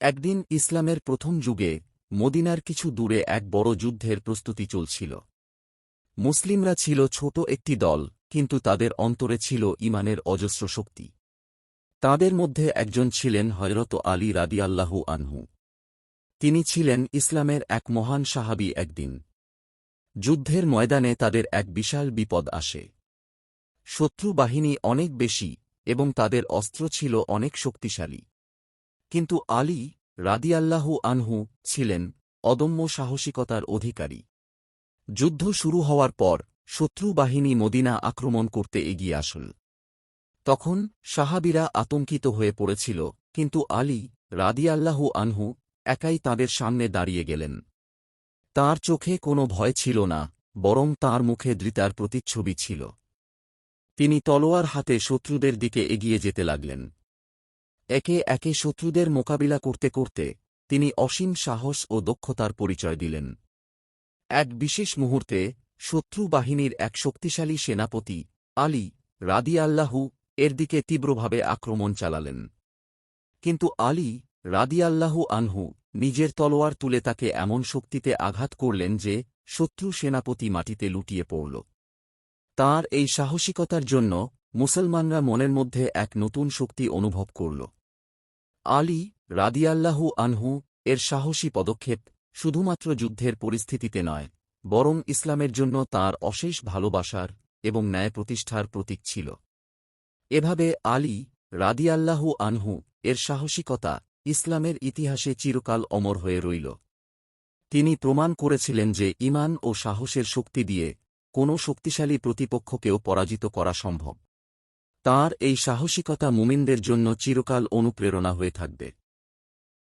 একদিন ইসলামের প্রথম যুগে মদিনার কিছু দূরে এক বড় যুদ্ধের প্রস্তুতি চলছিল। মুসলিমরা ছিল ছোট একটি দল, কিন্তু তাদের অন্তরে ছিল ইমানের অজস্র শক্তি। তাদের মধ্যে একজন ছিলেন হয়রত আলী রাদিয়াল্লাহু আনহু। তিনি ছিলেন ইসলামের এক মহান সাহাবি একদিন। যুদ্ধের ময়দানে তাদের এক বিশাল বিপদ আসে। শত্রু বাহিনী অনেক বেশি এবং তাদের অস্ত্র ছিল অনেক শক্তিশালী। কিন্তু আলী রাদিয়াল্লাহু আনহু ছিলেন অদম্য সাহসিকতার অধিকারী। যুদ্ধ শুরু হওয়ার পর শত্রু বাহিনী মদিনা আক্রমণ করতে এগিয়ে আসল। তখন সাহাবিরা আতঙ্কিত হয়ে পড়েছিল, কিন্তু আলী রাদিয়াল্লাহু আনহু একাই তাদের সামনে দাঁড়িয়ে গেলেন। তার চোখে কোনো ভয় ছিল না, বরং তার মুখে দৃতার প্রতিচ্ছবি ছিল। তিনি তলোয়ার হাতে শত্রুদের দিকে এগিয়ে যেতে লাগলেন। একে একে শত্রুদের মোকাবিলা করতে করতে তিনি অসীম সাহস ও দক্ষতার পরিচয় দিলেন। এক বিশেষ মুহূর্তে শত্রু বাহিনীর এক শক্তিশালী সেনাপতি আলী রাদিয়াল্লাহু এর দিকে তীব্রভাবে আক্রমণ চালালেন। কিন্তু আলী রাদিয়াল্লাহু আনহু নিজের তলোয়ার তুলে তাকে এমন শক্তিতে আঘাত করলেন যে শত্রু সেনাপতি মাটিতে লুটিয়ে পড়ল। তার এই সাহসিকতার জন্য মুসলমানরা মনের মধ্যে এক নতুন শক্তি অনুভব করল। আলী রাদিয়াল্লাহু আনহু এর সাহসী পদক্ষেপ শুধুমাত্র যুদ্ধের পরিস্থিতিতে নয়, বরং ইসলামের জন্য তার অশেষ ভালোবাসার এবং ন্যায় প্রতিষ্ঠার প্রতীক ছিল। এভাবে আলী রাদিয়াল্লাহু আনহু এর সাহসিকতা ইসলামের ইতিহাসে চিরকাল অমর হয়ে রইল। তিনি প্রমাণ করেছিলেন যে ইমান ও সাহসের শক্তি দিয়ে কোনো শক্তিশালী প্রতিপক্ষকেও পরাজিত করা সম্ভব। তার এই সাহসিকতা মুমিনদের জন্য চিরকাল অনুপ্রেরণা হয়ে থাকবে।